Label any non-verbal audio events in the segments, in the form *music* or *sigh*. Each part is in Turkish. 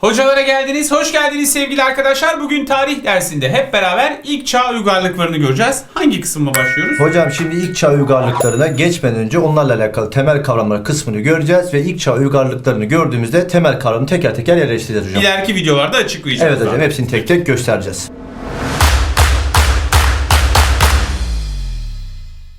Hocalara geldiniz, hoş geldiniz sevgili arkadaşlar. Bugün tarih dersinde hep beraber ilk çağ uygarlıklarını göreceğiz. Hangi kısımla başlıyoruz? Hocam şimdi ilk çağ uygarlıklarına geçmeden önce onlarla alakalı temel kavramlar kısmını göreceğiz ve ilk çağ uygarlıklarını gördüğümüzde temel kavramı teker teker yerleştireceğiz hocam. İleriki videolarda açıklayacağız. Evet hocam hepsini tek tek göstereceğiz.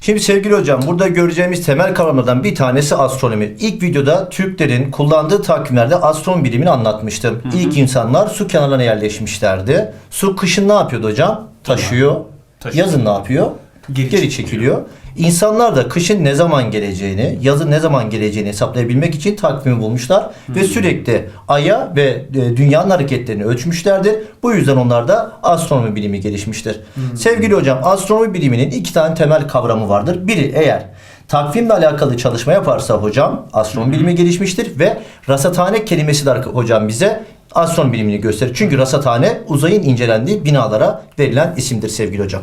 Şimdi sevgili hocam burada göreceğimiz temel kavramlardan bir tanesi astronomi. İlk videoda Türklerin kullandığı takvimlerde astronom bilimini anlatmıştım. İlk insanlar su kenarlarına yerleşmişlerdi. Su kışın ne yapıyordu hocam? Taşıyor. Taşıyor. Yazın ne yapıyor? Geri Geri, çekiliyor. çekiliyor. İnsanlar da kışın ne zaman geleceğini, yazın ne zaman geleceğini hesaplayabilmek için takvimi bulmuşlar ve sürekli aya ve e, dünyanın hareketlerini ölçmüşlerdir. Bu yüzden onlar da astronomi bilimi gelişmiştir. Sevgili hocam, astronomi biliminin iki tane temel kavramı vardır. Biri eğer takvimle alakalı çalışma yaparsa hocam astronomi bilimi gelişmiştir ve rasathane kelimesi de hocam bize astronomi bilimini gösterir. Çünkü rasathane uzayın incelendiği binalara verilen isimdir sevgili hocam.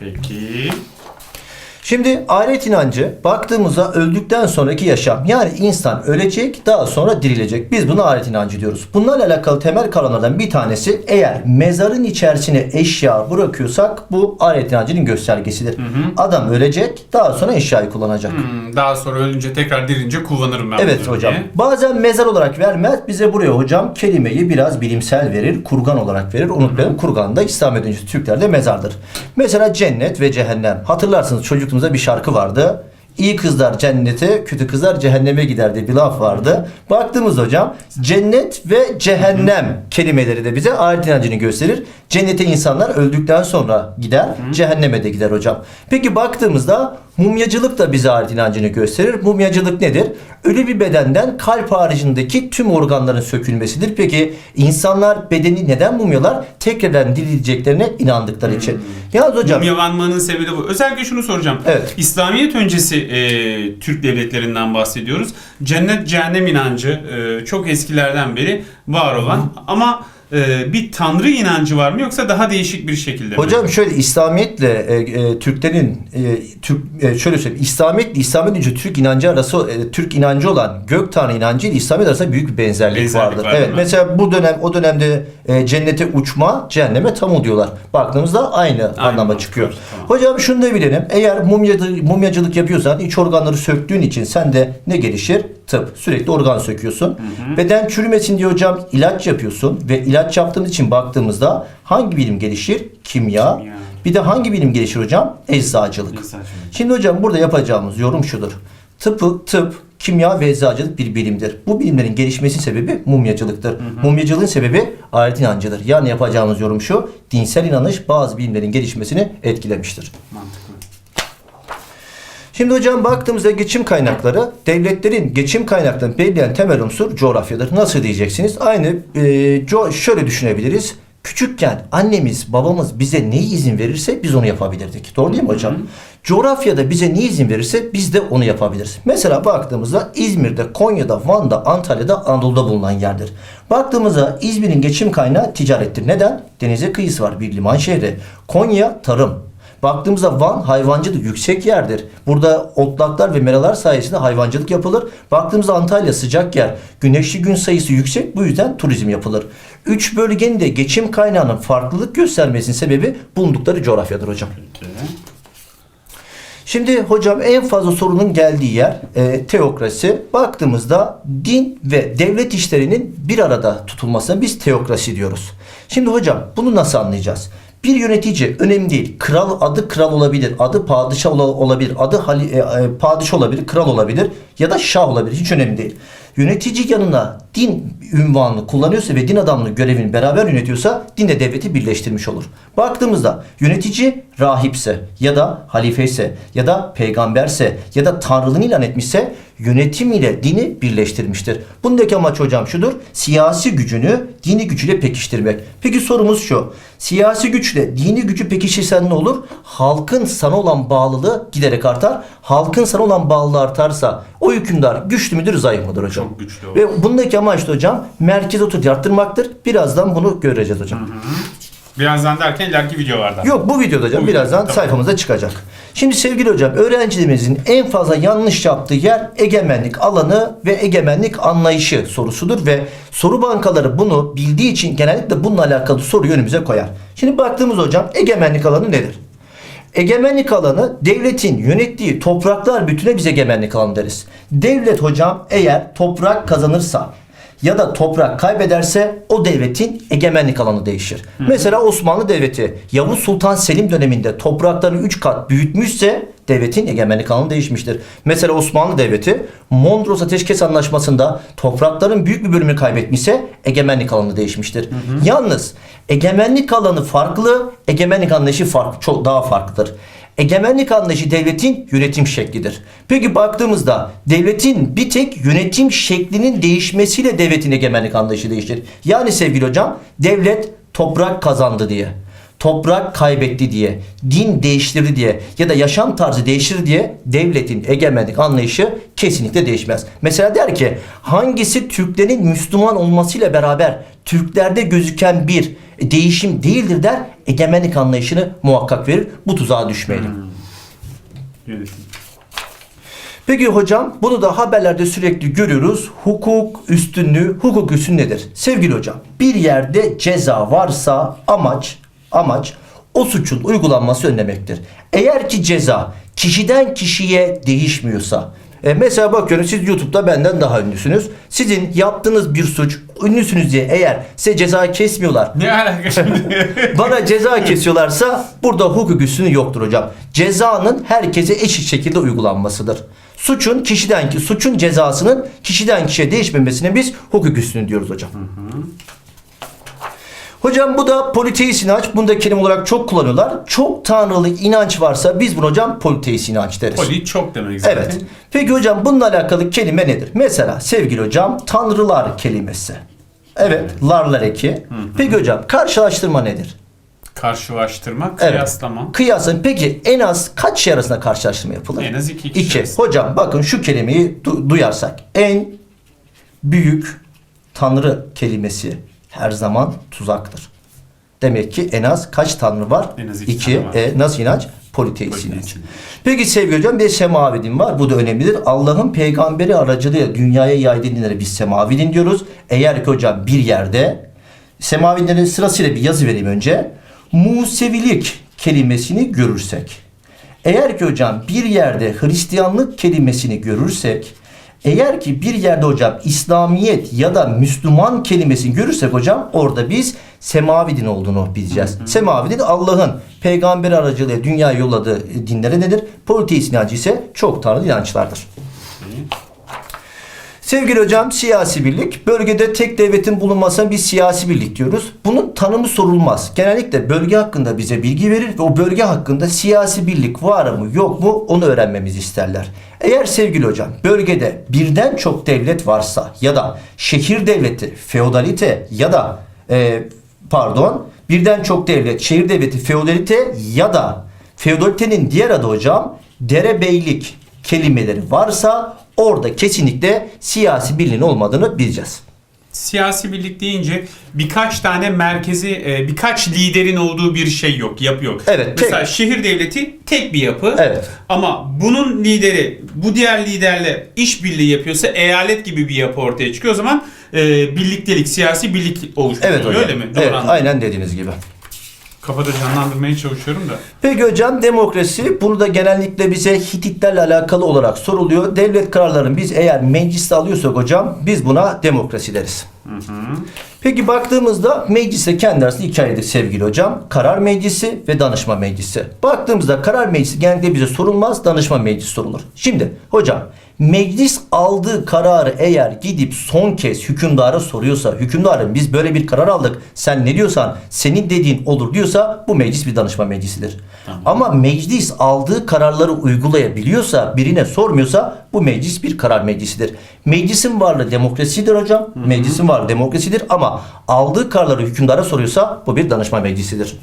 Peki. Şimdi ahiret inancı baktığımızda öldükten sonraki yaşam. Yani insan ölecek daha sonra dirilecek. Biz buna ahiret inancı diyoruz. Bunlarla alakalı temel kavramlardan bir tanesi eğer mezarın içerisine eşya bırakıyorsak bu ahiret inancının göstergesidir. Adam ölecek daha sonra eşyayı kullanacak. Hmm, daha sonra ölünce tekrar dirince kullanırım ben Evet hocam. diye. Bazen mezar olarak vermez. Bize buraya hocam kelimeyi biraz bilimsel verir. Kurgan olarak verir. Unutmayalım kurgan da İslam öncesi Türklerde mezardır. Mesela cennet ve cehennem. Hatırlarsınız çocukluğumuzda bir şarkı vardı. İyi kızlar cennete, kötü kızlar cehenneme gider diye bir laf vardı. Baktığımız hocam cennet ve cehennem kelimeleri de bize ahiret inancını gösterir. Cennete insanlar öldükten sonra gider, cehenneme de gider hocam. Peki baktığımızda mumyacılık da bize ahiret inancını gösterir. Mumyacılık nedir? Ölü bir bedenden kalp haricindeki tüm organların sökülmesidir. Peki insanlar bedeni neden mumyalar? Tekrardan dirileceklerine inandıkları için. Yalnız hocam Mumyalanmanın sebebi bu. Özellikle şunu soracağım. Evet. İslamiyet öncesi e, Türk devletlerinden bahsediyoruz. Cennet cehennem inancı e, çok eskilerden beri var olan ama e, bir tanrı inancı var mı yoksa daha değişik bir şekilde mi? Hocam şöyle İslamiyetle e, e, Türklerin e, Türk e, şöyle söyleyeyim İslamiyetle İslamiyet önce Türk inancı arası e, Türk inancı olan gök tanrı inancı ile İslamiyet arasında büyük bir benzerlik, Benzerlik vardır. var, evet mi? mesela bu dönem o dönemde e, cennete uçma, cehenneme tamu diyorlar. Baktığımızda aynı, anlama mantık çıkıyor. var, tamam. Hocam şunu da bilelim. Eğer mumyacılık, mumyacılık yapıyorsan iç organları söktüğün için sende ne gelişir? Tıp. Sürekli organ söküyorsun. Beden çürümesin diye hocam ilaç yapıyorsun ve ilaç yaptığımız için baktığımızda hangi bilim gelişir? Kimya. Kimya. Bir de hangi bilim gelişir hocam? Eczacılık. Eczacılık. Şimdi hocam burada yapacağımız yorum şudur. Tıpı, tıp, kimya ve eczacılık bir bilimdir. Bu bilimlerin gelişmesi sebebi mumyacılıktır. Mumyacılığın sebebi ahiret inancıdır. Yani yapacağımız yorum şu. Dinsel inanış bazı bilimlerin gelişmesini etkilemiştir. Mantıklı. Şimdi hocam baktığımızda geçim kaynakları, devletlerin geçim kaynaklarını belirleyen temel unsur coğrafyadır. Nasıl diyeceksiniz? Aynı e, co- şöyle düşünebiliriz. Küçükken annemiz, babamız bize neyi izin verirse biz onu yapabilirdik. Doğru değil mi hocam? Coğrafyada bize ne izin verirse biz de onu yapabiliriz. Mesela baktığımızda İzmir'de, Konya'da, Van'da, Antalya'da, Anadolu'da bulunan yerdir. Baktığımızda İzmir'in geçim kaynağı ticarettir. Neden? Denize kıyısı var, bir liman şehri. Konya tarım. Baktığımızda Van hayvancılık yüksek yerdir. Burada otlaklar ve meralar sayesinde hayvancılık yapılır. Baktığımızda Antalya sıcak yer. Güneşli gün sayısı yüksek. Bu yüzden turizm yapılır. Üç bölgenin de geçim kaynağının farklılık göstermesinin sebebi bulundukları coğrafyadır hocam. Peki. Şimdi hocam en fazla sorunun geldiği yer e, teokrasi. Baktığımızda din ve devlet işlerinin bir arada tutulmasına biz teokrasi diyoruz. Şimdi hocam bunu nasıl anlayacağız? Bir yönetici önemli değil. Kral adı kral olabilir, adı padişah ola- olabilir, adı hali, e, e, padişah olabilir, kral olabilir ya da şah olabilir. Hiç önemli değil. Yönetici yanına din ünvanını kullanıyorsa ve din adamlığı görevini beraber yönetiyorsa dinle devleti birleştirmiş olur. Baktığımızda yönetici rahipse ya da halifeyse ya da peygamberse ya da tanrılığını ilan etmişse yönetim ile dini birleştirmiştir. Bundaki amaç hocam şudur. Siyasi gücünü dini gücüyle pekiştirmek. Peki sorumuz şu. Siyasi güçle dini gücü pekişirsen ne olur? Halkın sana olan bağlılığı giderek artar. Halkın sana olan bağlılığı artarsa o hükümdar güçlü müdür zayıf mıdır hocam? Çok güçlü olur. Ve bundaki amaç da hocam merkez otorite arttırmaktır. Birazdan bunu göreceğiz hocam. Birazdan derken ileriki videolarda. Yok bu videoda hocam Bu birazdan video, tamam. sayfamıza çıkacak. Şimdi sevgili hocam öğrencilerimizin en fazla yanlış yaptığı yer egemenlik alanı ve egemenlik anlayışı sorusudur ve soru bankaları bunu bildiği için genellikle bununla alakalı soruyu önümüze koyar. Şimdi baktığımız hocam egemenlik alanı nedir? Egemenlik alanı devletin yönettiği topraklar bütüne biz egemenlik alanı deriz. Devlet hocam eğer toprak kazanırsa ya da toprak kaybederse o devletin egemenlik alanı değişir. Mesela Osmanlı Devleti Yavuz Sultan Selim döneminde topraklarını 3 kat büyütmüşse devletin egemenlik alanı değişmiştir. Mesela Osmanlı Devleti Mondros Ateşkes Anlaşması'nda toprakların büyük bir bölümünü kaybetmişse egemenlik alanı değişmiştir. Yalnız egemenlik alanı farklı, egemenlik anlayışı farklı, çok daha farklıdır. Egemenlik anlayışı devletin yönetim şeklidir. Peki baktığımızda devletin bir tek yönetim şeklinin değişmesiyle devletin egemenlik anlayışı değişir. Yani sevgili hocam devlet toprak kazandı diye, toprak kaybetti diye, din değiştirdi diye ya da yaşam tarzı değiştir diye devletin egemenlik anlayışı kesinlikle değişmez. Mesela der ki hangisi Türklerin Müslüman olmasıyla beraber Türklerde gözüken bir değişim değildir der egemenlik anlayışını muhakkak verir. Bu tuzağa düşmeyelim. Yönetim. Peki hocam bunu da haberlerde sürekli görüyoruz. Hukuk üstünlüğü, hukuk üstünlüğü nedir? Sevgili hocam bir yerde ceza varsa amaç amaç o suçun uygulanması önlemektir. Eğer ki ceza kişiden kişiye değişmiyorsa e, mesela bakıyorum siz YouTube'da benden daha ünlüsünüz. Sizin yaptığınız bir suç ünlüsünüz diye eğer size ceza kesmiyorlar Ne alaka şimdi? *laughs* bana ceza kesiyorlarsa burada hukuk üstünlüğü yoktur hocam. Cezanın herkese eşit şekilde uygulanmasıdır. Suçun kişiden ki suçun cezasının kişiden kişiye değişmemesine biz hukuk üstünlüğü diyoruz hocam. Hocam bu da politeist inanç. Bunu da kelime olarak çok kullanıyorlar. Çok tanrılı inanç varsa biz bunu hocam politeist inanç deriz. Poli çok demek zaten. Evet. Peki hocam bununla alakalı kelime nedir? Mesela sevgili hocam tanrılar kelimesi. Evet, larlar eki. Peki hocam karşılaştırma nedir? Karşılaştırma, Evet. kıyaslama. Kıyasın. Peki en az kaç şey arasında karşılaştırma yapılır? En az iki kişi İki. arasında. Hocam bakın şu kelimeyi du- duyarsak. En büyük tanrı kelimesi her zaman tuzaktır. Demek ki en az kaç tanrı var? En az iki İki. tane var. E, nasıl inanç? Politeist inanç. inanç. Peki sevgili hocam bir semavi din var. Bu da önemlidir. Allah'ın peygamberi aracılığıyla dünyaya yaydığı dinlere biz semavi din diyoruz. Eğer ki hocam bir yerde semavi dinlerin sırasıyla bir yazı vereyim önce. Musevilik kelimesini görürsek. Eğer ki hocam bir yerde Hristiyanlık kelimesini görürsek eğer ki bir yerde hocam İslamiyet ya da Müslüman kelimesini görürsek hocam orada biz semavi din olduğunu bileceğiz. Semavi din Allah'ın peygamber aracılığıyla dünyaya yolladığı dinlere nedir? Politeist inancı ise çok tanrı inançlardır. Sevgili hocam siyasi birlik bölgede tek devletin bulunmasına biz siyasi birlik diyoruz. Bunun tanımı sorulmaz. Genellikle bölge hakkında bize bilgi verir ve o bölge hakkında siyasi birlik var mı yok mu onu öğrenmemizi isterler. Eğer sevgili hocam bölgede birden çok devlet varsa ya da şehir devleti, feodalite ya da e, pardon birden çok devlet, şehir devleti, feodalite ya da feodalitenin diğer adı hocam derebeylik kelimeleri varsa orada kesinlikle siyasi birliğin olmadığını bileceğiz. Siyasi birlik deyince birkaç tane merkezi, e, birkaç liderin olduğu bir şey yok, yapı yok. Evet, tek- Mesela şehir devleti tek bir yapı. Evet. Ama bunun lideri bu diğer liderle işbirliği yapıyorsa eyalet gibi bir yapı ortaya çıkıyor. O zaman e, birliktelik, siyasi birlik oluşturuyor. Evet hocam. Öyle mi? Doğru evet, anladım. aynen dediğiniz gibi. Kafada canlandırmaya çalışıyorum da. Peki hocam demokrasi bunu da genellikle bize Hititlerle alakalı olarak soruluyor. Devlet kararlarını biz eğer mecliste alıyorsak hocam biz buna demokrasi deriz. Peki baktığımızda mecliste kendi arasında iki ayrıdır sevgili hocam. Karar meclisi ve danışma meclisi. Baktığımızda karar meclisi genellikle bize sorulmaz, danışma meclisi sorulur. Şimdi hocam meclis aldığı kararı eğer gidip son kez hükümdara soruyorsa, hükümdarım biz böyle bir karar aldık, sen ne diyorsan, senin dediğin olur diyorsa bu meclis bir danışma meclisidir. Ama meclis aldığı kararları uygulayabiliyorsa, birine sormuyorsa bu meclis bir karar meclisidir. Meclisin varlığı demokrasidir hocam. Meclisin varlığı demokrasidir ama aldığı kararları hükümdara soruyorsa bu bir danışma meclisidir.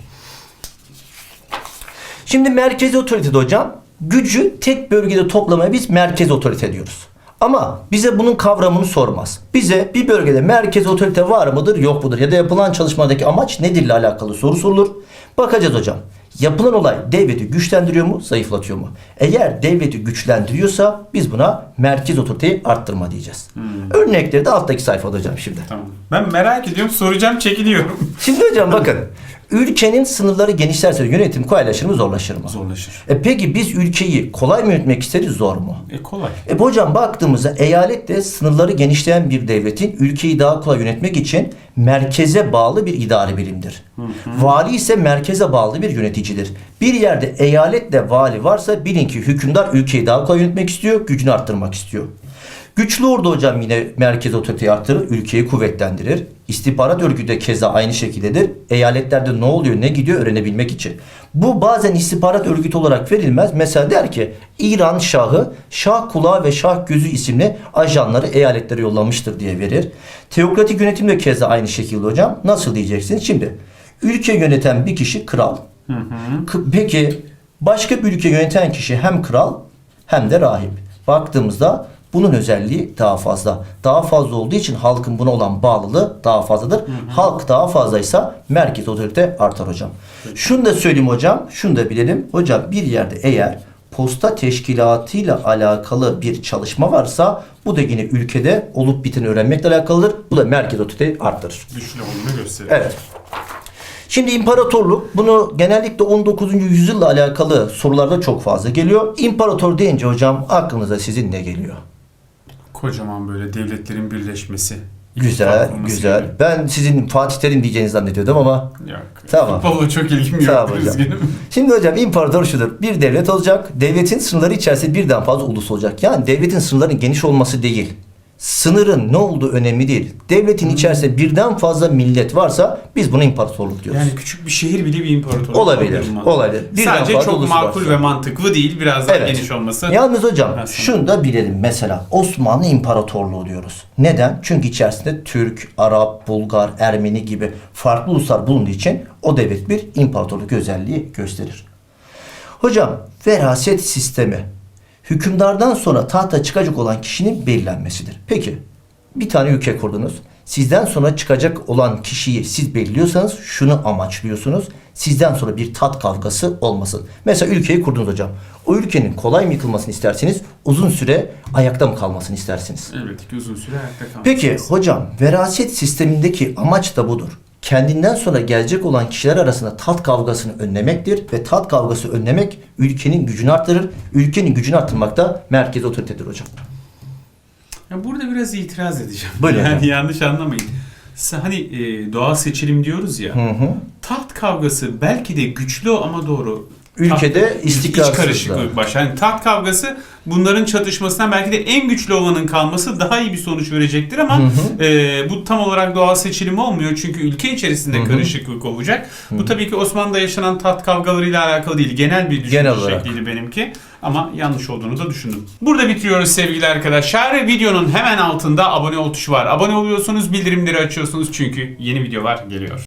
Şimdi merkezi otoritede hocam gücü tek bölgede toplamaya biz merkez otorite diyoruz. Ama bize bunun kavramını sormaz. Bize bir bölgede merkez otorite var mıdır yok mudur ya da yapılan çalışmadaki amaç nedir ile alakalı soru sorulur. Bakacağız hocam. Yapılan olay devleti güçlendiriyor mu, zayıflatıyor mu? Eğer devleti güçlendiriyorsa biz buna merkez otoriteyi arttırma diyeceğiz. Örnekleri de alttaki sayfada hocam şimdi. Tamam. Ben merak ediyorum soracağım çekiliyorum. Şimdi hocam bakın. *laughs* Ülkenin sınırları genişlerse yönetim kolaylaşır mı zorlaşır mı? Zorlaşır. E peki biz ülkeyi kolay mı yönetmek isteriz zor mu? E kolay. E hocam baktığımızda eyalet de sınırları genişleyen bir devletin ülkeyi daha kolay yönetmek için merkeze bağlı bir idari birimdir. Vali ise merkeze bağlı bir yöneticidir. Bir yerde eyaletle vali varsa bilin ki hükümdar ülkeyi daha kolay yönetmek istiyor, gücünü arttırmak istiyor. Güçlü ordu hocam yine merkez otoriteyi arttırır, ülkeyi kuvvetlendirir. İstihbarat örgütü de keza aynı şekildedir. Eyaletlerde ne oluyor, ne gidiyor öğrenebilmek için. Bu bazen istihbarat örgütü olarak verilmez. Mesela der ki İran Şahı Şah Kulağı ve Şah Gözü isimli ajanları eyaletlere yollamıştır diye verir. Teokratik yönetim de keza aynı şekilde hocam. Nasıl diyeceksiniz? Şimdi ülke yöneten bir kişi kral. K- Peki başka bir ülke yöneten kişi hem kral hem de rahip. Baktığımızda bunun özelliği daha fazla. Daha fazla olduğu için halkın buna olan bağlılığı daha fazladır. Halk daha fazlaysa merkez otorite artar hocam. Şunu da söyleyeyim hocam, şunu da bilelim. Hocam bir yerde eğer posta teşkilatıyla alakalı bir çalışma varsa bu da yine ülkede olup biteni öğrenmekle alakalıdır. Bu da merkez otoriteyi arttırır. Güçlü olduğunu gösterir. Evet. Şimdi imparatorluk bunu genellikle 19. yüzyılla alakalı sorularda çok fazla geliyor. İmparator deyince hocam aklınıza sizin ne geliyor? Kocaman böyle devletlerin birleşmesi. Güzel, güzel. gibi. Ben sizin Fatih Terim diyeceğinizi zannediyordum ama Yok. Tamam. Futbolla çok ilgim yok. Tamam hocam. üzgünüm. Şimdi hocam imparator şudur. Bir devlet olacak. Devletin sınırları içerisinde birden fazla ulus olacak. Yani devletin sınırlarının geniş olması değil. Sınırın ne olduğu önemli değil. Devletin içerisinde birden fazla millet varsa biz buna imparatorluk diyoruz. Yani küçük bir şehir bile bir imparatorluk. Olabilir, olabilir. Birden Sadece çok makul varsa. ve mantıklı değil. Biraz daha Evet. geniş olması. Yalnız hocam Aslında. şunu da bilelim mesela Osmanlı İmparatorluğu diyoruz. Neden? Çünkü içerisinde Türk, Arap, Bulgar, Ermeni gibi farklı uluslar bulunduğu için o devlet bir imparatorluk özelliği gösterir. Hocam veraset sistemi hükümdardan sonra tahta çıkacak olan kişinin belirlenmesidir. Peki bir tane ülke kurdunuz. Sizden sonra çıkacak olan kişiyi siz belirliyorsanız şunu amaçlıyorsunuz. Sizden sonra bir tat kavgası olmasın. Mesela ülkeyi kurdunuz hocam. O ülkenin kolay mı yıkılmasını istersiniz? Uzun süre ayakta mı kalmasını istersiniz? Ki uzun süre ayakta kalmak. Peki hocam veraset sistemindeki amaç da budur. Kendinden sonra gelecek olan kişiler arasında tat kavgasını önlemektir ve tat kavgası önlemek ülkenin gücünü arttırır. Ülkenin gücünü arttırmak da merkez otoritedir hocam. Ya burada biraz itiraz edeceğim. Buyurun yani hocam. yanlış anlamayın. Hani e, doğal seçilim diyoruz ya. Hı hı. Taht kavgası belki de güçlü ama doğru. Ülkede Taht- iç istikrarsızlık. karışıklık başlar. Yani taht kavgası bunların çatışmasından belki de en güçlü olanın kalması daha iyi bir sonuç verecektir ama e, bu tam olarak doğal seçilim olmuyor çünkü ülke içerisinde Hı hı. karışıklık olacak. Bu tabii ki Osmanlı'da yaşanan taht kavgalarıyla alakalı değil. Genel bir düşünce Genel olarak. şekliydi benimki ama yanlış olduğunu da düşündüm. Burada bitiriyoruz sevgili arkadaşlar. Videonun hemen altında abone ol tuşu var. Abone oluyorsunuz, bildirimleri açıyorsunuz çünkü yeni video var geliyor.